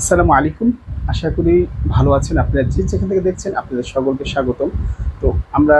আসসালামু আলাইকুম। আশা করি ভালো আছেন আপনারা যে যেখান থেকে দেখছেন, আপনাদের সকলকে স্বাগতম। তো আমরা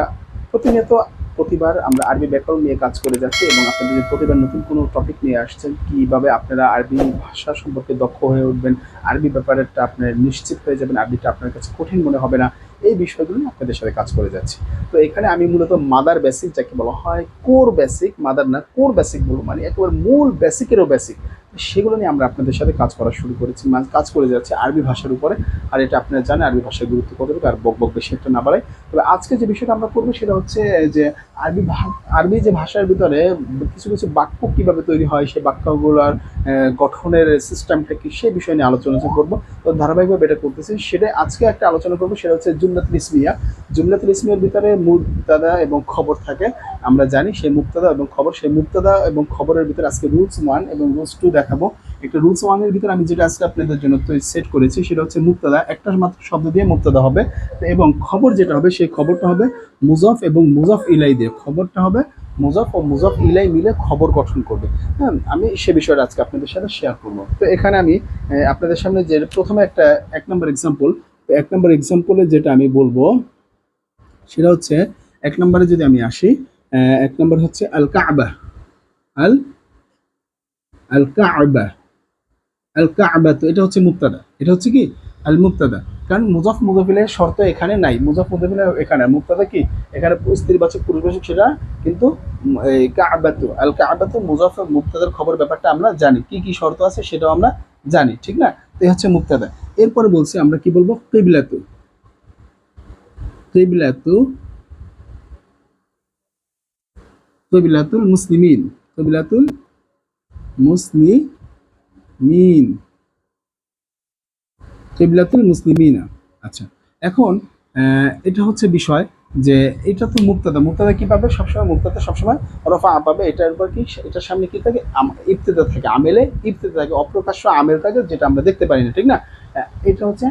প্রতিনিয়ত প্রতিবার আমরা আরবি ব্যাকরণ নিয়ে কাজ করে যাচ্ছি এবং আপনাদের প্রতিবার নতুন কোনো টপিক নিয়ে আসছেন, কীভাবে আপনারা আরবি ভাষা সম্পর্কে দক্ষ হয়ে উঠবেন, আরবি ব্যাপারটা আপনার নিশ্চিত হয়ে যাবেন, আরবিটা আপনার কাছে কঠিন মনে হবে না, এই বিষয়গুলো নিয়ে আপনাদের সাথে কাজ করে যাচ্ছি। তো এখানে আমি মূলত মাদার বেসিক যাকে বলা হয় কোর বেসিক মাদার না কোর বেসিক বলব মানে একেবারে মূল বেসিকেরও বেসিক সেগুলো নিয়ে আমরা আপনাদের সাথে কাজ করা শুরু করেছি। মা- কাজ করে যাচ্ছে আরবি ভাষার উপরে। আর এটা আপনারা জানেন, আরবি ভাষার গুরুত্ব কতটুকু আর বক বক বেশি একটা না বাড়ায়। তবে আজকে যে বিষয়টা আমরা করব সেটা হচ্ছে যে আরবি আরবি যে ভাষার ভিতরে কিছু কিছু বাক্য কীভাবে তৈরি হয় সেই বাক্যগুলোর গঠনের সিস্টেমটা কি সেই বিষয় নিয়ে আলোচনা করব। তো ধারাবাহিকভাবে এটা করতেছি। সেটা আজকে একটা আলোচনা করব, সেটা হচ্ছে জুমলাতুল ইসমিয়া। জুমলাতুল ইসমিয়ার ভিতরে মুক্তাদা এবং খবর থাকে। আমরা জানি সেই মুক্তাদা এবং খবর, সেই মুক্তাদা এবং খবরের ভিতরে আজকে রুলস ওয়ান এবং রুলস টু দেখাবো। একটা রুলস ওয়ানের ভিতরে আমি যেটা আজকে আপনাদের জন্য সেট করেছি, সেটা হচ্ছে মুক্তাদা। একটা মাত্র শব্দ দিয়ে মুক্তাদা হবে। এবং খবর যেটা হবে, সেই খবরটা হবে মুজফ এবং মুজফ ইলাই দিয়ে। খবরটা হবে মুজফ ও মুজফ ইলাই মিলে খবর গঠন করবে। হ্যাঁ আমি সে বিষয়টা আজকে আপনাদের সাথে শেয়ার করব। তো এখানে আমি আপনাদের সামনে যে প্রথমে একটা, এক নম্বর এক্সাম্পল এক নম্বর এক্সাম্পলে যেটা আমি বলব, সেটা হচ্ছে, এক নম্বরে যদি আমি আসি এক নম্বর হচ্ছে আল কাবা আল আল কাবা আল কাবা তো এটা হচ্ছে মুক্তাদা এটা হচ্ছে কি? আল মুক্তাদা কারণ মুজফ মুজফিলের শর্ত এখানে নাই। মুজফ মুজফিলের এখানে। মুক্তাদা কি? এখানে স্ত্রীবাচক, পুরুষবাচক সেটা কিন্তু কাবাতু আল কাবাতু মুজফ মুক্তাদার খবর ব্যাপারটা আমরা জানি। কি কি শর্ত আছে সেটাও আমরা জানি, ঠিক না? তো হচ্ছে মুক্তাদা এরপরে বলছি আমরা কি বলব? কিবলাতু। কিবলাতু। কিবলাতুল মুসলিমিন। কিবলাতুল মুসলিমিন কিবলাতুল মুসলিমিনা আচ্ছা এখন এটা হচ্ছে বিষয় যে এটা তো মুক্তাদা। মুক্তাদা কি পাবে? সবসময় মুক্তাদা, সবসময় রফা পাবে। এটার উপর কি, এটার সামনে কি থাকে? ইবতেদা থাকে। আমেলে ইবতেদা থাকে, অপ্রকাশ্য আমেল থাকে যেটা আমরা দেখতে পারি না, ঠিক না? এটা হচ্ছে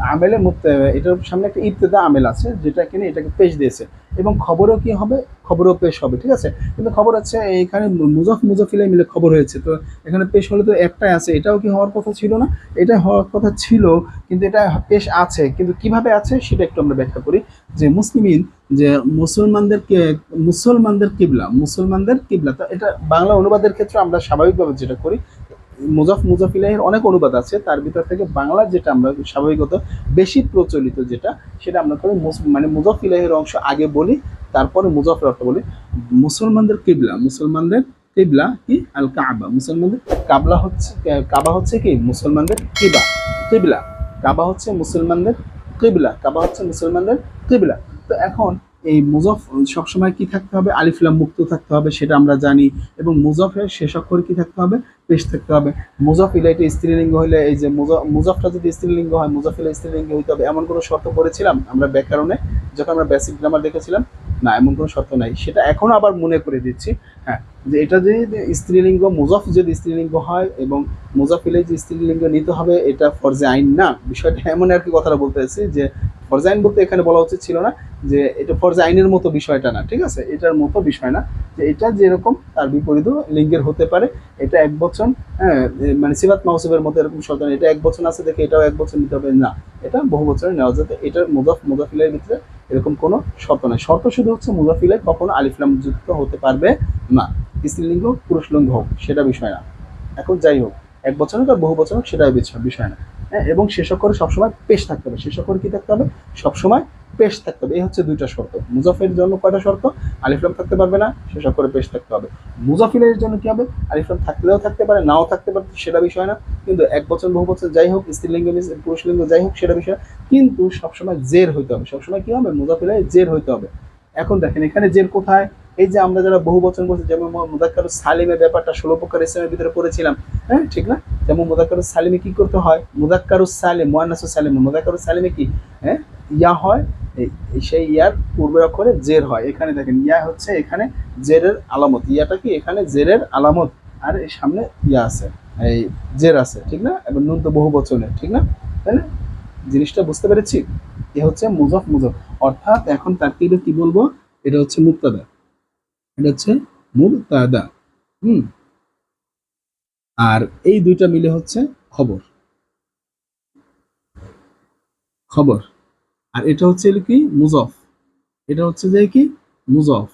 আমেলে মুক্ত, এটার সামনে একটা ইবতেদা আমেল আছে, যেটা কিনে এটাকে পেশ দিয়েছে। এবং খবরও কি হবে? খবরও পেশ হবে, ঠিক আছে? কিন্তু খবর আছে এখানে মুজফ মুজফিলে মিলে খবর হয়েছে। তো এখানে পেশ হলে তো একটাই আছে, এটাও কি হওয়ার কথা ছিল না? এটা হওয়ার কথা ছিল, কিন্তু এটা পেশ আছে। কিন্তু কীভাবে আছে সেটা একটু আমরা ব্যাখ্যা করি। যে মুসলিমিন, যে মুসলমানদের কে- মুসলমানদের কিবলা মুসলমানদের কিবলা, তো এটা বাংলা অনুবাদের ক্ষেত্রে আমরা স্বাভাবিকভাবে যেটা করি মুজফ মুজফিলাহের অনেক অনুবাদ আছে। তার ভিতর থেকে বাংলা যেটা আমরা স্বাভাবিকত বেশি প্রচলিত যেটা, সেটা আমরা করি মানে মুজফিলাহের অংশ আগে বলি, তারপরে মুজফের অর্থ বলি। মুসলমানদের কিবলা মুসলমানদের কিবলা কি? আল কাবা। মুসলমানদের কাবলা হচ্ছে, কাবা হচ্ছে কি? মুসলমানদের কিবা কিবলা। কাবা হচ্ছে মুসলমানদের কিবলা, কাবা হচ্ছে মুসলমানদের কিবলা। তো এখন এই মুজফ সবসময় কি থাকতে হবে? আলিফলাম মুক্ত থাকতে হবে, সেটা আমরা জানি। এবং মুজফের শেষ অক্ষর কি থাকতে হবে? পেশ থাকতে হবে। মুজফ ইলাইটা স্ত্রীলিঙ্গ হলে এই যে মুজ- মুজফটা যদি স্ত্রীলিঙ্গ হয়, মুজফ ইলা স্ত্রীলিঙ্গ হইতে হবে। এমন কোনো শর্ত করেছিলাম আমরা ব্যাকরণে, যখন আমরা বেসিক গ্রামার দেখেছিলাম? না, এমন কোনো শর্ত নাই। সেটা এখনও আবার মনে করে দিচ্ছি। হ্যাঁ যে এটা যদি স্ত্রীলিঙ্গ, মুজফ যদি স্ত্রীলিঙ্গ হয় এবং মুজাফিলে যে স্ত্রীলিঙ্গ নিতে হবে, এটা ফরজে আইন না। বিষয়টা এমন আর কি কথাটা বলতে চাইছি যে, ফরজে আইন বলতে এখানে বলা উচিত ছিল না যে, এটা ফরজে আইনের মতো বিষয়টা না, ঠিক আছে? এটার মতো বিষয় না যে, এটা যেরকম তার বিপরীত লিঙ্গের হতে পারে। এটা এক বছর হ্যাঁ মানে সিবাত মাহসুবের মতো এরকম শর্ত। এটা এক বছর আছে দেখে এটাও এক বছর নিতে হবে। না, এটা বহু বছরে নেওয়া যেতে এটার মুজাফ মুজাফিলের ভিতরে এরকম কোনো শর্ত নাই। শর্ত শুধু হচ্ছে মুজাফিলে কখনো আলিফলাম যুক্ত হতে পারবে না। স্ত্রীলিঙ্গ পুরুষ লিঙ্গ হোক, সেটা বিষয় না। এখন যাই হোক, এক বছর হোক আর বহু বছর হোক সেটা বিষয় না। হ্যাঁ এবং শেষ করে সবসময় পেশ থাকতে হবে। সে করে কী থাকতে হবে? সবসময় পেশ থাকতে হবে। এই হচ্ছে দুইটা শর্ত। মুজাফের জন্য কয়টা শর্ত? আলিফলাম থাকতে পারবে না সেসব করে পেশ থাকতে হবে। মুজাফিলের জন্য কি হবে? আলিফলাম থাকলেও থাকতে পারে, নাও থাকতে পারে, সেটা বিষয় না। কিন্তু এক বছর বহু বছর যাই হোক, স্ত্রীলিঙ্গ পুরুষ পুরুষলিঙ্গ যাই হোক, সেটা বিষয়। কিন্তু সবসময় জের হইতে হবে। সবসময় কি হবে? মুজাফিলে জের হইতে হবে। এখন দেখেন এখানে জের কোথায়? এই যে আমরা যারা বহু বছর বলছি যেমন মুদাক্কার সালিমের ব্যাপারটা ষোলো প্রকার ইসলামের ভিতরে পড়েছিলাম হ্যাঁ ঠিক না? যেমন মুদাক্কার সালিমে কি করতে হয়? মুদাক্কার সালিম, মোয়ান্নাসু সালিম। মুদাক্কার সালিমে কি? হ্যাঁ ইয়া হয় সেই ইয়ার পূর্বের অক্ষরে জের হয়। এখানে দেখেন, ইয়া হচ্ছে এখানে জেরের আলামত। ইয়াটা কি? এখানে জেরের আলামত। আর এই সামনে ইয়া আছে, এই জের আছে, ঠিক না? এবং নুন তো বহু বচনে, ঠিক না? তাই না? জিনিসটা বুঝতে পেরেছি? এ হচ্ছে মুজফ মুজফ। অর্থাৎ এখন তার কি বলব? এটা হচ্ছে মুক্তাদা। এটা হচ্ছে মুক্তাদা হুম। আর এই দুইটা মিলে হচ্ছে খবর। খবর। আর এটা হচ্ছে কি? মুজফ। এটা হচ্ছে যে কি? মুজফ।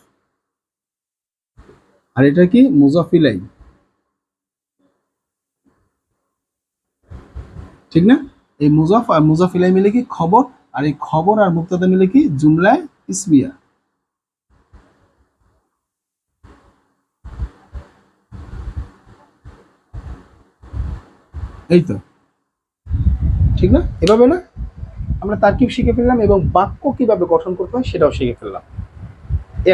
আর এটা কি? মুজফিলাই ঠিক না? এই মুজফ আর মুজফিলাই মিলে কি খবর? আর এই খবর আর মুক্তাদা মিলে কি? জুমলায় ইসমিয়া। এই তো ঠিক না? এভাবে না? আমরা তারকিব শিখে ফেললাম এবং বাক্য কীভাবে গঠন করতে হয় সেটাও শিখে ফেললাম।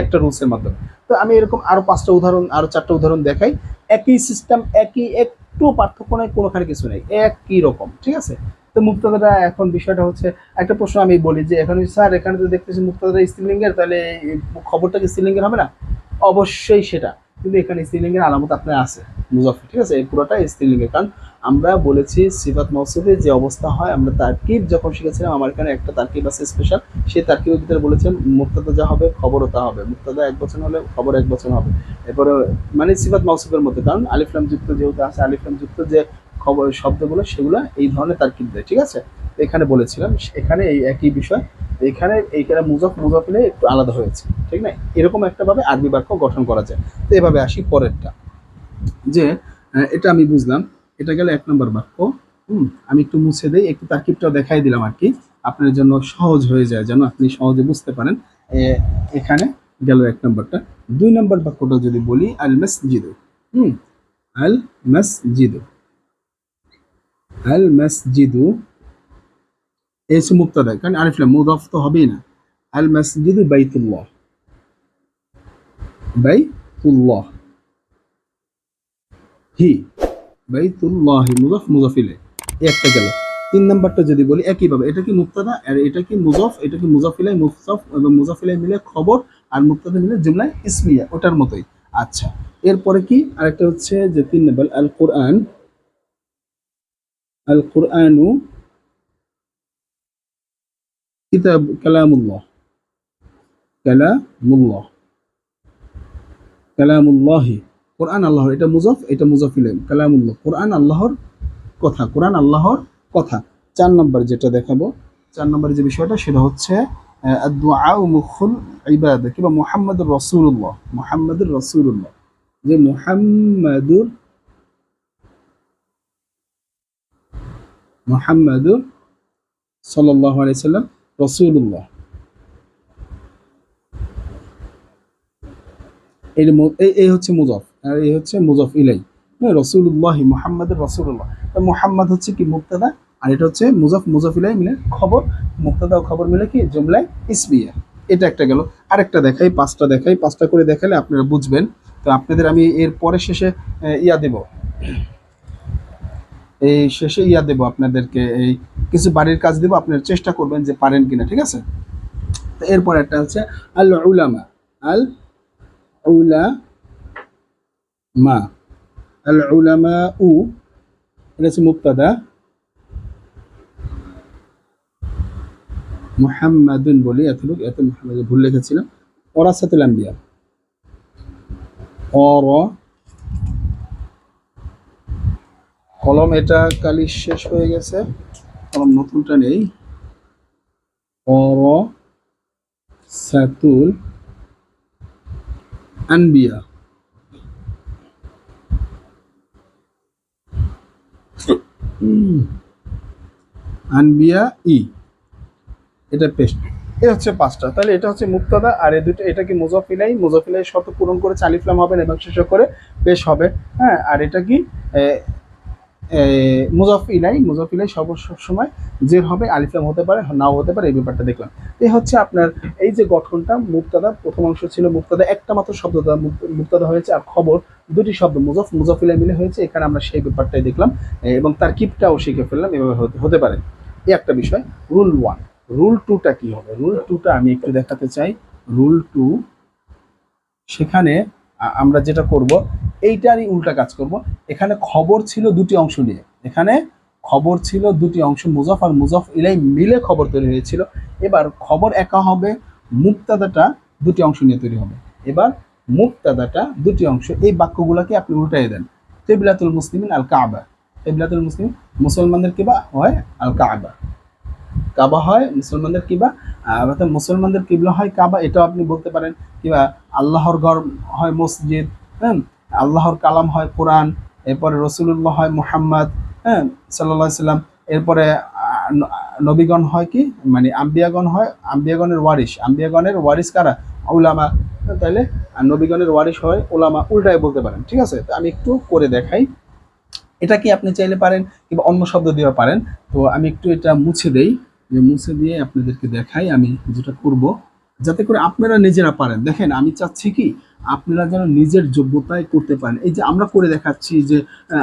একটা রুলসের মাধ্যমে। তো আমি এরকম আরও পাঁচটা উদাহরণ, আরও চারটা উদাহরণ দেখাই। একই সিস্টেম একই একটু পার্থক্য নেই, কোনোখানে কিছু নেই। একই রকম, ঠিক আছে? তো মুক্তাদাটা এখন বিষয়টা হচ্ছে, একটা প্রশ্ন আমি বলি যে, এখন স্যার, এখানে তো দেখতেছি মুক্তাদাটা স্ত্রীলিঙ্গের, তাহলে খবরটা কি স্ত্রীলিঙ্গের হবে না? অবশ্যই সেটা। কিন্তু এখানে স্ত্রীলিঙ্গের আলামত আপনার আছে। মুজাফর ঠিক আছে? এই পুরোটা স্ত্রীলিঙ্গের কারণ। আমরা বলেছি সিফাত মৌসুফে যে অবস্থা হয়, আমরা তারকিব যখন শিখেছিলাম, আমার এখানে একটা তারকিব আছে স্পেশাল সেই তারকিবের ভিতরে বলেছেন মুক্তাদা যা হবে, খবরও তা হবে। মুক্তাদা এক বছর হলে খবর এক বছর হবে। এরপরে মানে সিফাত মৌসুফের মধ্যে, কারণ আলিফলাম যুক্ত যেহেতু আছে আলিফলাম যুক্ত যে খবর, শব্দগুলো, সেগুলো এই ধরনের তারকিব দেয়, ঠিক আছে? এখানে বলেছিলাম, এখানে এই একই বিষয়। এখানে এইখানে মুজফ মুজফ নিয়ে একটু আলাদা হয়েছে, ঠিক না এরকম একটা ভাবে আরবি বাক্য গঠন করা যায়। তো এভাবে আসি পরেরটা। যে এটা আমি বুঝলাম, এটা গেল এক নম্বর বাক্য। হুম, আমি একটু মুছে দেই, একটু তারকিবটাও দেখাই দিলাম আর কি। আপনার জন্য সহজ হয়ে যায় যেন আপনি সহজে বুঝতে পারেন। এখানে গেল এক নম্বরটা। দুই নম্বর বাক্যটা যদি বলি, আল মসজিদু। হুম, আল মসজিদু। আল মসজিদু এই হচ্ছে মুক্তাদা কারণ আরিফলাম মুদাফ তো হবেই না। আল মসজিদু বাইতুল্লাহ। বাইতুল্লাহ। হি, বাইতুল্লাহি মুজাফ মুজাফিলে একটা গেল। তিন নাম্বারটা যদি বলি, একইভাবে, এটা কি মুক্তাদা? আর এটা কি মুজফ এটা কি মুজাফিলাই মুফসফ এবং মুজাফিলাই মিলে খবর, আর মুক্তাদা মিলে জুমলায় ইসমিয়া, ওটার মতোই। আচ্ছা এরপরে কি? আরেকটা হচ্ছে যে তিন নাম্বার আল কোরআন আল কোরআনু কিতাব কালামুল্লাহ কালামুল্লাহ কালামুল্লাহি কোরআন আল্লাহর এটা মুজফ, এটা মুজফিল কালামুল্লাহ কোরআন আল্লাহর কথা কোরআন আল্লাহর কথা। চার নম্বর যেটা দেখাবো, চার নম্বর যে বিষয়টা সেটা হচ্ছে মুখুল ইবাদ কিংবা মুহাম্মদুর রসুল্লাহ মুহাম্মদুর রসুল্লাহ যে মুহাম্মাদুর মুহাম্মাদুর সাল্লাহ আলাইসাল্লাম রসুল্লাহ এই হচ্ছে মুজফ, আর এই হচ্ছে মুজফ ইলাই। হ্যাঁ রসুল্লাহ মোহাম্মদের রসুল্লাহ মোহাম্মদ হচ্ছে কি মুক্তাদা? আর এটা হচ্ছে মুজফ মুজফ ইলাই মিলে খবর। মুক্তাদা খবর মিলে কি? জুমলায় ইসমিয়া। এটা একটা গেল। আরেকটা দেখাই, পাঁচটা দেখাই। পাঁচটা করে দেখালে আপনারা বুঝবেন। তো আপনাদের আমি এর পরে শেষে ইয়া দেব। এই শেষে ইয়া দেব আপনাদেরকে, এই কিছু বাড়ির কাজ দেব, আপনারা চেষ্টা করবেন যে পারেন কিনা, ঠিক আছে? এরপর একটা হচ্ছে আল উলামা আল উলা মা আল উলামা উ এটা হচ্ছে মুক্তাদা মুহাম্মাদুন বলি, এতটুকু, এত মুহাম্মাদ ভুল লিখেছিলাম, ওরাসাতুল আম্বিয়া অর কলম এটা কালি শেষ হয়ে গেছে। কলম নতুনটা নেই। সাতুল, আনবিয়া। আনবিয়া ই। এটা পেস্ট এটা হচ্ছে পাঁচটা। তাহলে এটা হচ্ছে মুক্তাদা। আর এই দুটো এটা কি মুজফিলাই? মুজফিলাই শর্ত পূরণ করে চালিফলাম হবে এবং শেষ করে পেশ হবে। হ্যাঁ আর এটা কি? মুজফিলাই মুজফিলাই সব সময় যে হবে আলিফলাম হতে পারে, নাও হতে পারে, এই ব্যাপারটা দেখলাম। এই হচ্ছে আপনার, এই যে গঠনটা, মুক্তাদা, প্রথম অংশ ছিল মুক্তাদা, একটা মাত্র শব্দ মুক্ত- মুক্তাদা হয়েছে, আর খবর, দুটি শব্দ, মুজফ মুজফিলাই মিলে হয়েছে, এখানে আমরা সেই ব্যাপারটাই দেখলাম এবং তার কিপটাও শিখে ফেললাম, এভাবে হতে পারে। এই একটা বিষয়, রুল ওয়ান, রুল টুটা কি হবে? রুল টুটা আমি একটু দেখাতে চাই, রুল টু, সেখানে আমরা যেটা করব এইটারই উল্টা কাজ করব। এখানে খবর ছিল দুটি অংশ নিয়ে। এখানে খবর ছিল দুটি অংশ, মুজফ আর মুজফ ইলাই মিলে খবর তৈরি হয়েছিল। এবার খবর একা হবে, মুক্তাদাটা দুটি অংশ নিয়ে তৈরি হবে। এবার মুক্তাদাটা দুটি অংশ, এই বাক্যগুলোকে আপনি উল্টাই দেন। তেবিলাতুল মুসলিমিন আল কাবা। তেবিলাতুল মুসলিম, মুসলমানদের কিবা হয় আল কাবা। কাবা হয় মুসলমানদের কিবা অর্থাৎ মুসলমানদের কিবলা হয় কাবা, এটাও আপনি বলতে পারেন। কিবা আল্লাহর ঘর হয় মসজিদ হ্যাঁ? আল্লাহর কালাম হয় কোরআন, এরপরে রসুল্লাহ হয় মুহাম্মদ হ্যাঁ সাল্লাহ সাল্লাম, এরপরে নবীগণ হয় কি? মানে আম্বিয়াগণ হয়, আম্বিয়াগণের ওয়ারিস আম্বিয়াগণের ওয়ারিস কারা? উলামা। তাইলে আর নবীগণের ওয়ারিস হয় ওলামা উল্টায় বলতে পারেন, ঠিক আছে? তো আমি একটু করে দেখাই। এটা কি আপনি চাইলে পারেন কিংবা অন্য শব্দ দিয়ে পারেন? তো আমি একটু এটা মুছে দেই, যে মুছে দিয়ে আপনাদেরকে দেখাই আমি যেটা করব। যাতে করে আপনারা নিজেরা পারেন। দেখেন, আমি চাচ্ছি কি? আপনারা যেন নিজের যোগ্যতায় করতে পারেন। এই যে আমরা করে দেখাচ্ছি যে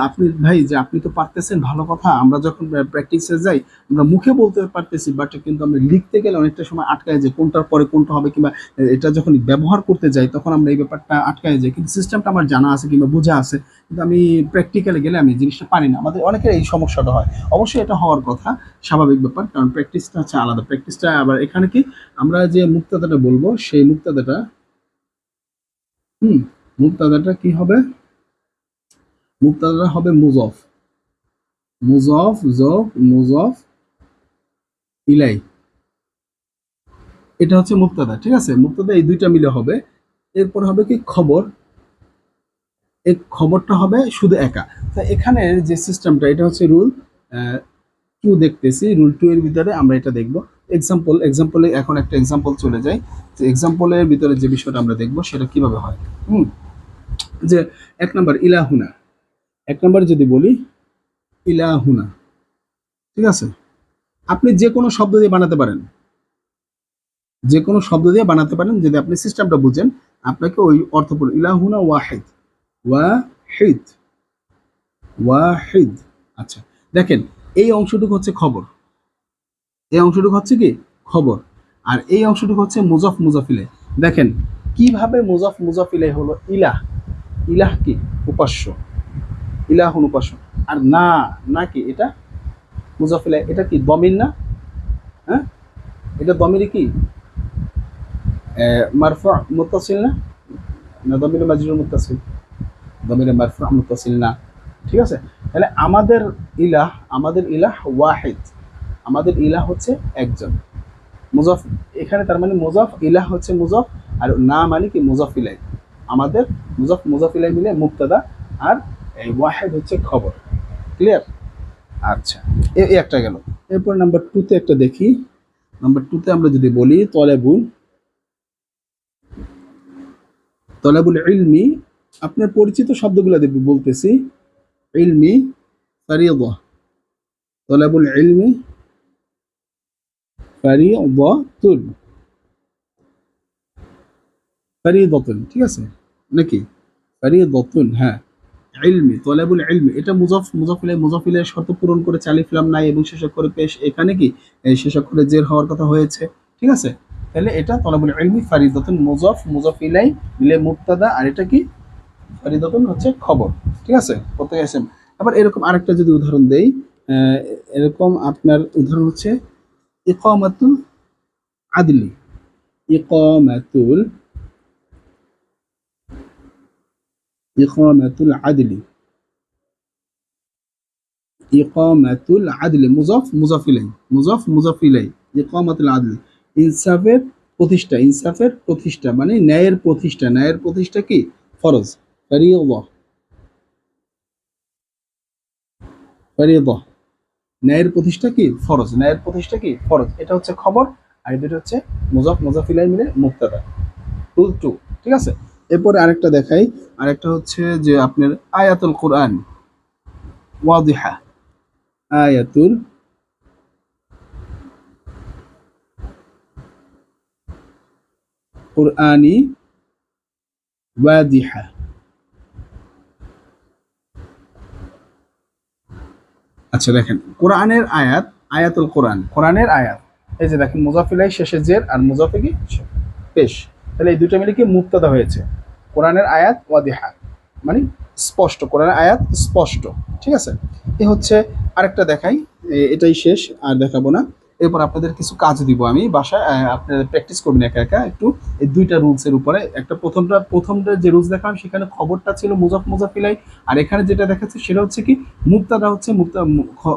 আপনি ভাই, যে আপনি তো পারতেছেন, ভালো কথা। আমরা যখন প্র্যাকটিসে যাই, আমরা মুখে বলতে পারতেছি বাট কিন্তু আমরা লিখতে গেলে অনেকটা সময় আটকায় যায়, কোনটার পরে কোনটা হবে কিংবা এটা যখন ব্যবহার করতে যাই, তখন আমরা এই ব্যাপারটা আটকায় যাই। কিন্তু সিস্টেমটা আমার জানা আছে কিংবা বোঝা আছে, কিন্তু আমি প্র্যাকটিক্যালে গেলে আমি জিনিসটা পারি না। আমাদের অনেকের এই সমস্যাটা হয়। অবশ্যই এটা হওয়ার কথা, স্বাভাবিক ব্যাপার, কারণ প্র্যাকটিসটা হচ্ছে আলাদা। প্র্যাকটিসটা আবার এখানে কি? আমরা যে মুক্তাদাটা বলব, সেই মুক্তাদাটা হুম মুক্তাদাটা কি হবে? মুক্তাদাটা হবে মুজফ। মুজফ, জফ, মুজফ, ইলাই। এটা হচ্ছে মুক্তাদা ঠিক আছে? মুক্তাদা এই দুইটা মিলে হবে। এরপর হবে কি খবর? এই খবরটা হবে শুধু একা। তা এখানে যে সিস্টেমটা এটা হচ্ছে রুল টু দেখতেছি রুল টু এর ভিতরে আমরা এটা দেখব। এক্সাম্পল এক্সাম্পলে এখন একটা এক্সাম্পল চলে যায়। যে এক্সাম্পলের ভিতরে যে বিষয়টা আমরা দেখব, সেটা কীভাবে হয়? হুম? যে এক নম্বর, ইলাহুনা। এক নম্বর যদি বলি, ইলাহুনা। ঠিক আছে? আপনি যে কোনো শব্দ দিয়ে বানাতে পারেন। যে কোনো শব্দ দিয়ে বানাতে পারেন, যদি আপনি সিস্টেমটা বুঝেন, আপনাকে ওই অর্থপূর্ণ ইলাহুনা ওয়াহিদ। ওয়াহিদ। ওয়াহিদ। আচ্ছা দেখেন এই অংশটুকু হচ্ছে খবর। এই অংশটুকু হচ্ছে কি? খবর। আর এই অংশটুকু হচ্ছে মুজফ মুজাফিলে। দেখেন, কীভাবে মুজফ মুজাফিলে হলো ইলাহ? ইলাহ কি? উপাস্য। ইলাহ উপাস্য। আর না না কি এটা? মুজাফিলে এটা কি দমির না? হ্যাঁ? এটা দমিরে কি? মারফা মুতাসিল না? না দমিরে মাজরুর মুতাসিল দমিরে মারফা মুতাসিল না। ঠিক আছে? তাহলে আমাদের ইলাহ আমাদের ইলাহ ওয়াহিদ। আমাদের ইলাহ হচ্ছে একজন। মুজফ, এখানে তার মানে মুজফ, ইলাহ হচ্ছে মুজফ, আর না মানে কি মুজফ ইলাই। আমাদের মুজফ মুজফ ইলাই মিলে মুক্তাদা আর এই ওয়াহিদ হচ্ছে খবর। ক্লিয়ার আচ্ছা। এ একটা গেল। এরপর নাম্বার টুতে একটা দেখি। নাম্বার টুতে আমরা যদি বলি, তলেবুল তলেবুল ইলমি, আপনার পরিচিত শব্দগুলো দেখবি, বলতেছি। ইলমি ফারিয়দা তলাবুল ইলমি ফারিয়দাতুন ফারিয়দাতুন ঠিক নাকি? ফারিয়দাতুন হ্যাঁ। ইলমি তলাবুল ইলমি এটা মুজাফ, মুজাফিলে, মুজাফিলের শর্ত পূরণ করে চালিয়ে ফেলাম নাই এবং শেষ করে পেশ। এখানে কি? শেষ করে জের হওয়ার কথা হয়েছে, ঠিক আছে? তাহলে এটা তলাবুল ইলমি ফারিদাতুন মুজাফ, মুজাফিলাই মিলে মুক্তাদা আর এটা কি? ফারিদাতুন হচ্ছে খবর, ঠিক আছে? প্রত্যেক এসএম। আবার এরকম আরেকটা যদি উদাহরণ দেই এরকম আপনার উদাহরণ হচ্ছে, ইকামাতুল আদলি। ইকামাতুল ইকামাতুল আদলি। ইকামাতুল আদলি, মুজাফ মুজাফিলাই মুজাফ মুজাফিলাই ইকামাতুল আদলি। ইনসাফের প্রতিষ্ঠা ইনসাফের প্রতিষ্ঠা মানে ন্যায়ের প্রতিষ্ঠা। ন্যায়ের প্রতিষ্ঠা কি? ফরজ। ফরিয়দা ফরিয়দা ন্যায়ের প্রতিষ্ঠা কি? ফরজ। ন্যায়ের প্রতিষ্ঠা কি? ফরজ। এটা হচ্ছে খবর আর দুটো হচ্ছে মুজাফ, মুজাফিলাই মিলে মুক্তাদা। টু টু ঠিক আছে? এরপরে আরেকটা দেখাই। আরেকটা হচ্ছে যে আপনার আয়াতুল কোরআন। ওয়াদিহা। আয়াতুল কোরআনি ওয়াদিহা। আচ্ছা দেখেন, কোরআনের আয়াত, আয়াতুল কোরআন, কোরআনের আয়াত, এই যে দেখেন, মুজাফিলাই শেষে জের আর মুজাফি কি পেশ। তাহলে এই দুটো মিলে কি মুক্তাদা হয়েছে? কোরআনের আয়াত ওয়াদিহা মানে স্পষ্ট, কোরআনের আয়াত স্পষ্ট, ঠিক আছে? এ হচ্ছে আরেকটা দেখাই এটাই শেষ, আর দেখাবো না। এরপর আপনাদের কিছু কাজ দিব আমি বাসায় আহ, আপনারা প্র্যাকটিস করবেন একা একা একটু এই দুইটা রুলস এর উপরে। একটা প্রথমটা প্রথমটা যে রুলস দেখালাম সেখানে খবরটা ছিল মুজাফ মুজাফিলাই। আর এখানে যেটা দেখাচ্ছে সেটা হচ্ছে কি মুক্তাদা হচ্ছে মুক্তা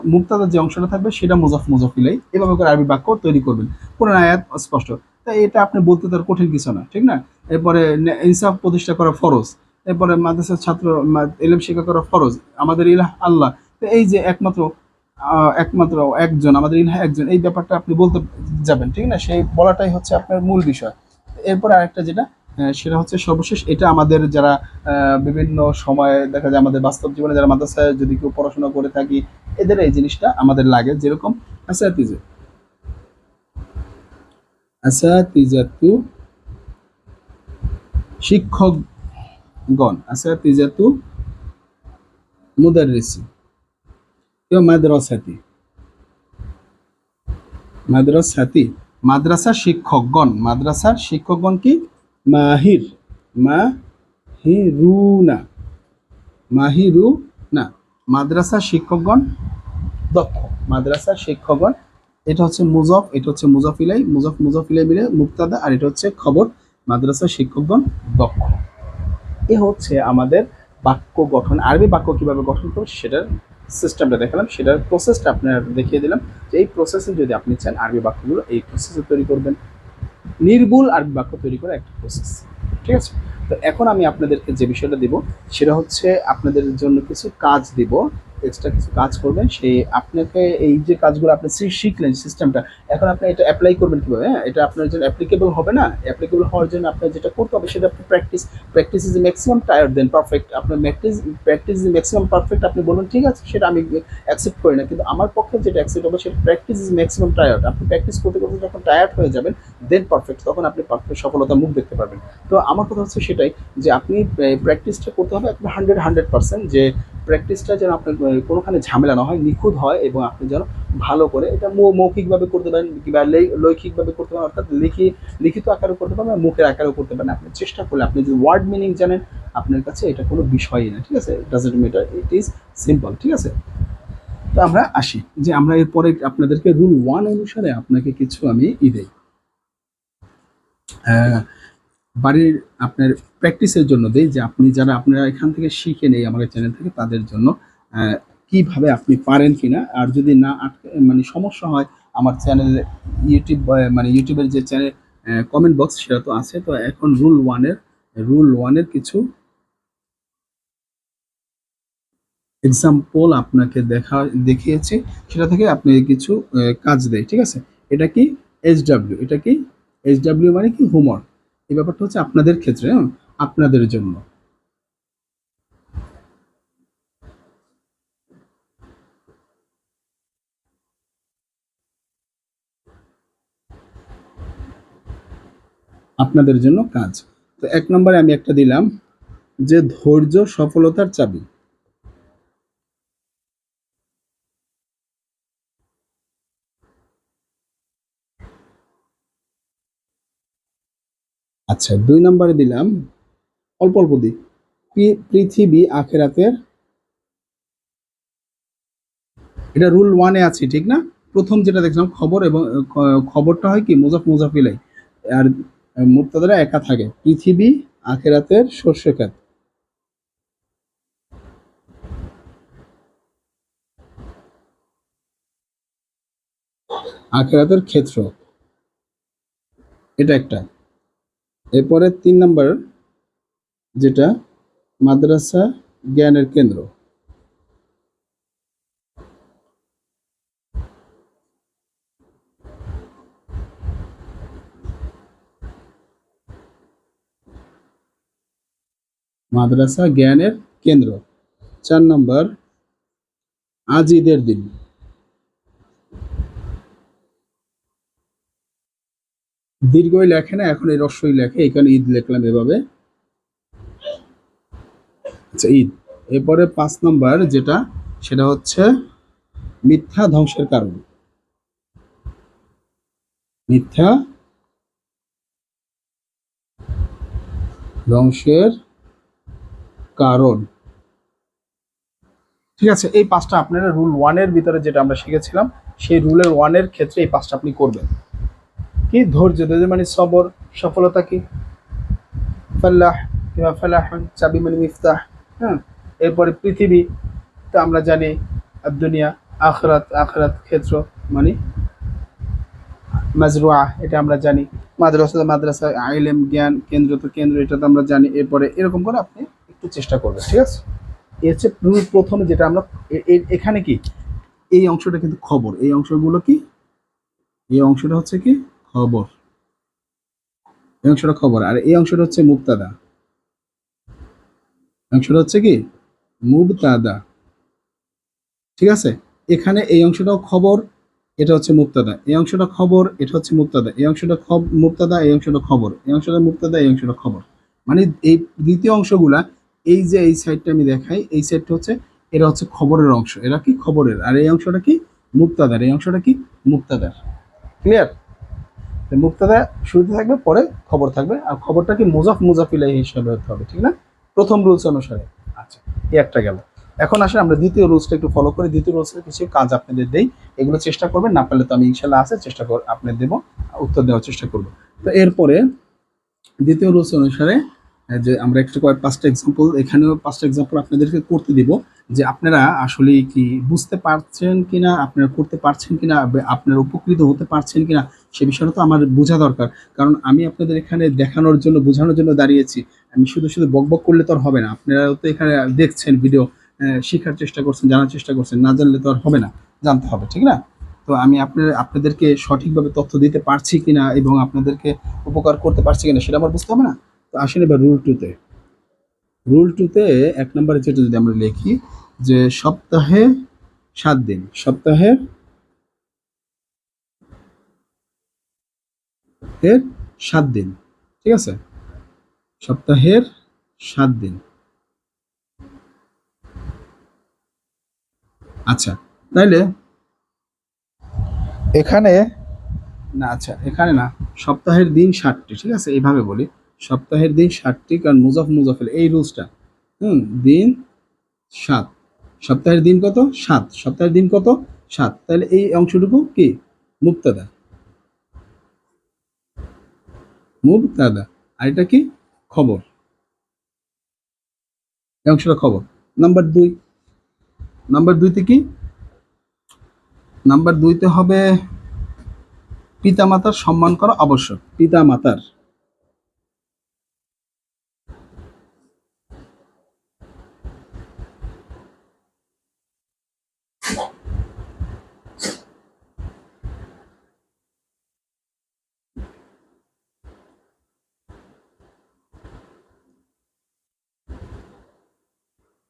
মুক্তাদার যে অংশটা থাকবে সেটা মুজাফ মুজাফিলাই। এভাবে করে আরবি বাক্য তৈরি করবেন। কোরআন আয়াত স্পষ্ট। তাই এটা আপনি বলতে তার কঠিন কিছু না ঠিক না? এরপরে ইনসাফ প্রতিষ্ঠা করা ফরজ। এরপরে মাদ্রাসার ছাত্র মা- এলেম শিক্ষা করা ফরজ। আমাদের ইলাহ আল্লাহ। তো এই যে একমাত্র একমাত্র একজন, আমাদের ইলাহ একজন। এই ব্যাপারটা আপনি বলতে যাবেন, ঠিক না? সেই বলাটাই হচ্ছে আপনার মূল বিষয়। এরপর আরেকটা যেটা সেটা হচ্ছে সর্বশেষ, এটা আমাদের যারা বিভিন্ন সময়ে দেখা যায় আমাদের বাস্তব জীবনে যারা মাদ্রাসায় যদি কেউ পড়াশোনা করে থাকি, এদের এই জিনিসটা আমাদের লাগে যেরকম আসাতিজে। আসাতিজাতু শিক্ষকগণ, আসাতিজাতু মুদাররিসি। কেউ মাদ্রাসাতি মাদ্রাসাতি মাদ্রাসার শিক্ষকগণ। মাদ্রাসার শিক্ষকগণ কি? মাহির। মাহিরুনা। মাহিরু না মাদ্রাসার শিক্ষকগণ দক্ষ। মাদ্রাসার শিক্ষকগণ, এটা হচ্ছে মুজফ, এটা হচ্ছে মুজফিলাই, মুজফ, মুজফিলাই মিলে মুক্তাদা, আর এটা হচ্ছে খবর। মাদ্রাসার শিক্ষকগণ দক্ষ। এ হচ্ছে আমাদের বাক্য গঠন। আরবি বাক্য কীভাবে গঠন করব সেটার সিস্টেমটা দেখালাম, সেটার প্রসেসটা আপনার দেখিয়ে দিলাম। যে এই প্রসেসে যদি আপনি চান আরবি বাক্যগুলো, এই প্রসেসে তৈরি করবেন। নির্ভুল আরবি বাক্য তৈরি করা একটা প্রসেস ঠিক আছে? তো এখন আমি আপনাদেরকে যে বিষয়টা দিব, সেটা হচ্ছে আপনাদের জন্য কিছু কাজ দিব। এক্সট্রা কিছু কাজ করবেন, সেই আপনাকে এই যে কাজগুলো আপনি শিখলেন সিস্টেমটা এখন আপনি এটা অ্যাপ্লাই করবেন কীভাবে? হ্যাঁ এটা আপনার জন্য অ্যাপ্লিকেবল হবে না? অ্যাপ্লিকেবল হওয়ার জন্য আপনার যেটা করতে হবে সেটা আপনি practice practice is maximum tire then perfect আপনার practice practice is maximum perfect আপনি বলুন ঠিক আছে, সেটা আমি অ্যাকসেপ্ট করি না। কিন্তু আমার পক্ষে যেটা অ্যাকসেপ্ট হবে, সেটা প্র্যাকটিস ইজ ম্যাক্সিমাম টায়ার্ড আপনি প্র্যাকটিস করতে করতে যখন টায়ার্ড হয়ে যাবেন দেন পারফেক্ট তখন আপনি পারফেক্ট সফলতা মুখ দেখতে পারবেন। তো আমার কথা হচ্ছে সেটাই যে, আপনি প্র্যাকটিসটা করতে হবে আপনার হান্ড্রেড হান্ড্রেড পার্সেন্ট যে প্র্যাকটিসটা যেন আপনার কোনোখানে ঝামেলা না হয় নিখুঁত হয় এবং আপনি যেন ভালো করে এটা মৌখিকভাবে করতে পারেন কিংবা লৈখিকভাবে করতে পারেন অর্থাৎ লিখি লিখিত আকারেও করতে পারেন মুখের আকারেও করতে পারেন আপনি চেষ্টা করলে আপনি যদি ওয়ার্ড মিনিং জানেন আপনার কাছে এটা কোনো বিষয়ই না ঠিক আছে? Doesn't matter it is simple ঠিক আছে? তো আমরা আসি যে আমরা এরপরে আপনাদেরকে রুল ওয়ান অনুসারে আপনাকে কিছু আমি ই দেই। আহ, বাড়ির আপনার প্র্যাকটিসের জন্য দেই যে আপনি যারা আপনারা এখান থেকে শিখে নেই আমাদের চ্যানেল থেকে তাদের জন্য কীভাবে আপনি পারেন কিনা? আর যদি না আটকে মানে সমস্যা হয়, আমার চ্যানেলে ইউটিউব মানে ইউটিউবের যে চ্যানেল কমেন্ট বক্স সেটা তো আছে। তো এখন রুল ওয়ানের রুল ওয়ানের কিছু এক্সাম্পল আপনাকে দেখা, দেখিয়েছি। সেটা থেকে আপনি কিছু কাজ দেয় ঠিক আছে? এটা কি এইচ ডাব্লিউ এটা কি এইচ ডাব্লিউ মানে কি হোমওয়ার্ক এই ব্যাপারটা হচ্ছে আপনাদের ক্ষেত্রে আপনাদের জন্য। আপনাদের জন্য কাজ। তো এক নম্বরে আমি একটা দিলাম যে ধৈর্য সফলতার চাবি। আচ্ছা দুই নম্বরে দিলাম, অল্প অল্প পৃ- পৃথিবী আখেরাতের, এটা রুল ওয়ানে আছে, ঠিক না? প্রথম যেটা দেখলাম, খবর এবং খবরটা হয় কি, মুজাফ মুজাফিলাই। আর মুক্তাদারা একা থাকে। পৃথিবী আখেরাতের শস্য খাত আখেরাতের ক্ষেত্র। এটা একটা। এরপরে তিন নম্বর, যেটা মাদ্রাসা জ্ঞানের কেন্দ্র। মাদ্রাসা জ্ঞানের কেন্দ্র। চার নম্বর আজ ঈদের দিন। দীর্ঘই লেখে না, এখন এই রস্যই লেখে, এখানে ঈদ লিখলাম এভাবে। আচ্ছা ঈদ। এরপরে পাঁচ নম্বর যেটা, সেটা হচ্ছে মিথ্যা ধ্বংসের কারণ। মিথ্যা ধ্বংসের কারণ। ঠিক আছে, এই পাঁচটা আপনারা রুল ওয়ানের ভিতরে যেটা আমরা শিখেছিলাম, সেই রুলের ওয়ানের ক্ষেত্রে এই পাঁচটা আপনি করবেন। কি? ধৈর্য ধৈর্য মানে সবর, সফলতা কি? ফাল্লাহ কিংবা ফালাহন, চাবি মানে মিফতাহ হ্যাঁ? এরপরে পৃথিবী, তো আমরা জানি দুনিয়া আখরাত আখরাত ক্ষেত্র মানে মাজরুয়া এটা আমরা জানি। মাদ্রাসা মাদ্রাসা, আইলেম, জ্ঞান কেন্দ্র তো কেন্দ্র, এটা তো আমরা জানি। এরপরে এরকম করে আপনি একটু চেষ্টা করবেন, ঠিক আছে? এ হচ্ছে প্রথম যেটা আমরা এখানে কি? এই অংশটা কিন্তু খবর। এই অংশগুলো কি? এই অংশটা হচ্ছে কি? খবর। এই অংশটা খবর। আর এই অংশটা হচ্ছে মুক্তাদা অংশটা হচ্ছে কি? মুবতাদা। ঠিক আছে? এখানে এই অংশটাও খবর, এটা হচ্ছে মুক্তাদা এই অংশটা খবর, এটা হচ্ছে মুক্তাদা এই অংশটা মুক্তাদা এই অংশটা খবর। এই অংশটা মুক্তাদা এই অংশটা খবর। মানে এই দ্বিতীয় অংশগুলা, এই যে এই সাইডটা আমি দেখাই, এই সাইডটা হচ্ছে, এটা হচ্ছে খবরের অংশ। এটা কি খবরের? আর এই অংশটা কি মুক্তাদার এই অংশটা কি মুক্তাদার ক্লিয়ার? মুক্তাদা শুরুতে থাকবে, পরে খবর থাকবে। আর খবরটা কি মুজাফ মুজাফিলাই হিসাবে হতে হবে, ঠিক না? প্রথম রুলস অনুসারে। আচ্ছা এই একটা গেল। এখন আসলে আমরা দ্বিতীয় রুলসটা একটু ফলো করে। দ্বিতীয় রুলসের কিছু কাজ আপনাদের দেই। এগুলো চেষ্টা করবেন, না পারলে তো আমি ইনশাল্লাহ আছে, চেষ্টা কর, আপনাদের দেবো, উত্তর দেওয়ার চেষ্টা করব। তো এরপরে দ্বিতীয় রুলস অনুসারে যে আমরা একটু কয়েক, পাঁচটা এক্সাম্পল এখানেও পাঁচটা এক্সাম্পল আপনাদেরকে করতে দিব, যে আপনারা আসলে কি বুঝতে পারছেন কিনা, আপনারা করতে পারছেন কিনা আপনারা উপকৃত হতে পারছেন কিনা সে বিষয়টা তো আমার বোঝা দরকার। কারণ আমি আপনাদের এখানে দেখানোর জন্য, বোঝানোর জন্য দাঁড়িয়েছি। আমি শুধু শুধু বকবক করলে তো আর হবে না। আপনারাও তো এখানে দেখছেন ভিডিও শেখার চেষ্টা করছেন, জানার চেষ্টা করছেন, না জানলে তো আর হবে না। জানতে হবে, ঠিক না? তো আমি আপনার, আপনাদেরকে সঠিকভাবে তথ্য দিতে পারছি কিনা এবং আপনাদেরকে উপকার করতে পারছি কিনা সেটা আমার বুঝতে হবে না? তো আসেন এবার রুল টুতে রুল টুতে এক নম্বরে যেটা যদি আমরা লিখি যে সপ্তাহে সাত দিন সপ্তাহের এর সাত দিন, ঠিক আছে? সপ্তাহের সাত দিন। আচ্ছা তাইলে এখানে না আচ্ছা এখানে না, সপ্তাহের দিন ষাটটি ঠিক আছে? এইভাবে বলি, সপ্তাহের দিন ষাটটি কারণ মুজাফ মুজাফেল, এই রুলসটা। হুম, দিন সাত। সপ্তাহের দিন কত? সাত। সপ্তাহের দিন কত? সাত। তাহলে এই অংশটুকু কি? মুক্তাদা। মুক্তাদা আর এটা কি? খবর। এই অংশটা খবর। নাম্বার দুই। নাম্বার দুইতে কি? নাম্বার দুইতে হবে পিতামাতার সম্মান করা আবশ্যক। পিতামাতার।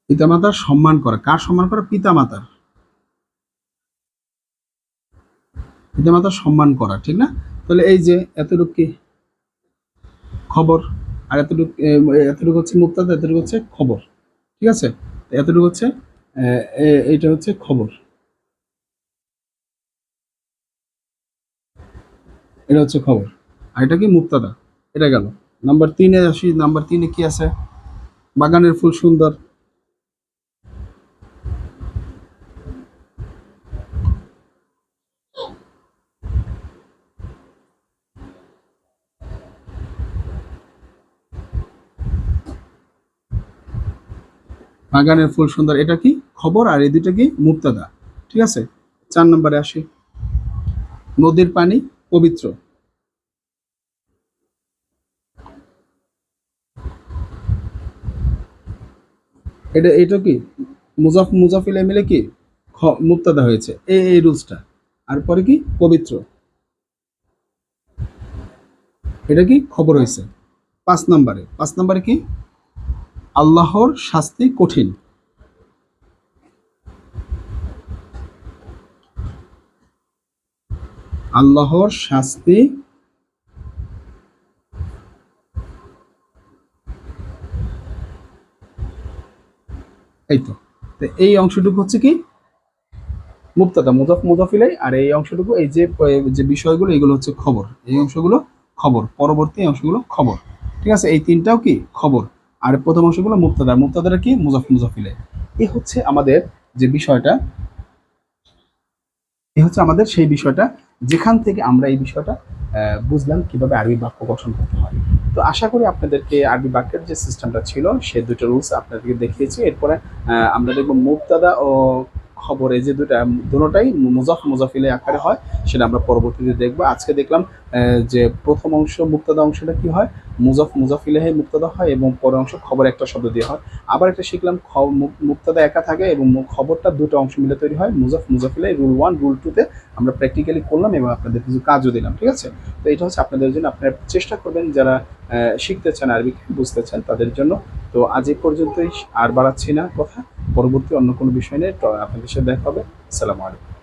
পিতামাতার সম্মান করা। কার সম্মান করা? পিতামাতার। পিতামাতার সম্মান করা ঠিক না? তাহলে এই যে এতটুকু কি খবর? আর এতটুকু এতটুকু হচ্ছে মুক্তাদা এতটুকু হচ্ছে খবর ঠিক আছে? এতটুকু হচ্ছে আহ, এ- এইটা হচ্ছে খবর। এটা হচ্ছে খবর। আর এটা কি মুক্তাদা? এটা গেল। নাম্বার তিনে আসি নাম্বার তিনে কি আছে? বাগানের ফুল সুন্দর। বাগানের ফুল সুন্দর। এটা কি খবর? আর এই দুইটা কি মুক্তাদা? ঠিক আছে? চার নম্বরে আসি। নদীর পানি পবিত্র। এটা এটা কি? মুজাফ মুজাফিল মিলে কি? মুক্তাদা হয়েছে। এই এই রুলসটা। আর পরে কি? পবিত্র। এটা কি? খবর হয়েছে। পাঁচ নম্বরে। পাঁচ নম্বরে কি? আল্লাহর শাস্তি কঠিন। আল্লাহর শাস্তি এই তো এই অংশটুকু হচ্ছে কি? মুক্তাদা মুজাফ, মুজাফিলাই, আর এই অংশটুকু, এই যে যে বিষয়গুলো, এগুলো হচ্ছে খবর। এই অংশগুলো খবর, পরবর্তী অংশগুলো খবর। ঠিক আছে? এই তিনটাও কি? খবর। আর প্রথম অংশগুলো মুক্তাদা মুক্তাদারা। কি? মুজাফ মুজাফিলে। এ হচ্ছে আমাদের যে বিষয়টা, এ হচ্ছে আমাদের সেই বিষয়টা, যেখান থেকে আমরা এই বিষয়টা বুঝলাম কীভাবে আরবি বাক্য গঠন করতে হয়। তো আশা করি আপনাদেরকে আরবি বাক্যের যে সিস্টেমটা ছিল, সে দুটো রুলস আপনাদেরকে দেখিয়েছি। এরপরে আমরা দেখব মুক্তাদা ও খবরে যে দুটা দুটোই মুজাফ মুজাফিলে আকারে হয়, সেটা আমরা পরবর্তীতে দেখব। আজকে দেখলাম যে প্রথম অংশ, মুক্তাদা অংশটা কি হয়? মুজাফ, মুজাফিলেহে মুক্তাদা হয় এবং পরের অংশ খবর একটা শব্দ দিয়ে হয়। আবার একটা শিখলাম মুক্তাদা একা থাকে এবং খবরটা দুটো অংশ মিলে তৈরি হয়। মুজাফ মুজাফিলে রুল ওয়ান রুল টুতে আমরা প্র্যাকটিক্যালি করলাম এবং আপনাদের কিছু কাজও দিলাম, ঠিক আছে? তো এটা হচ্ছে আপনাদের জন্য, আপনারা চেষ্টা করবেন যারা শিখতে চান আরবি বুঝতে চান তাদের জন্য। তো আজ এই পর্যন্তই, আর বাড়াচ্ছি না কথা। পরবর্তী অন্য কোনো বিষয় নিয়ে আপনাদের সাথে দেখা হবে। আসসালামু আলাইকুম।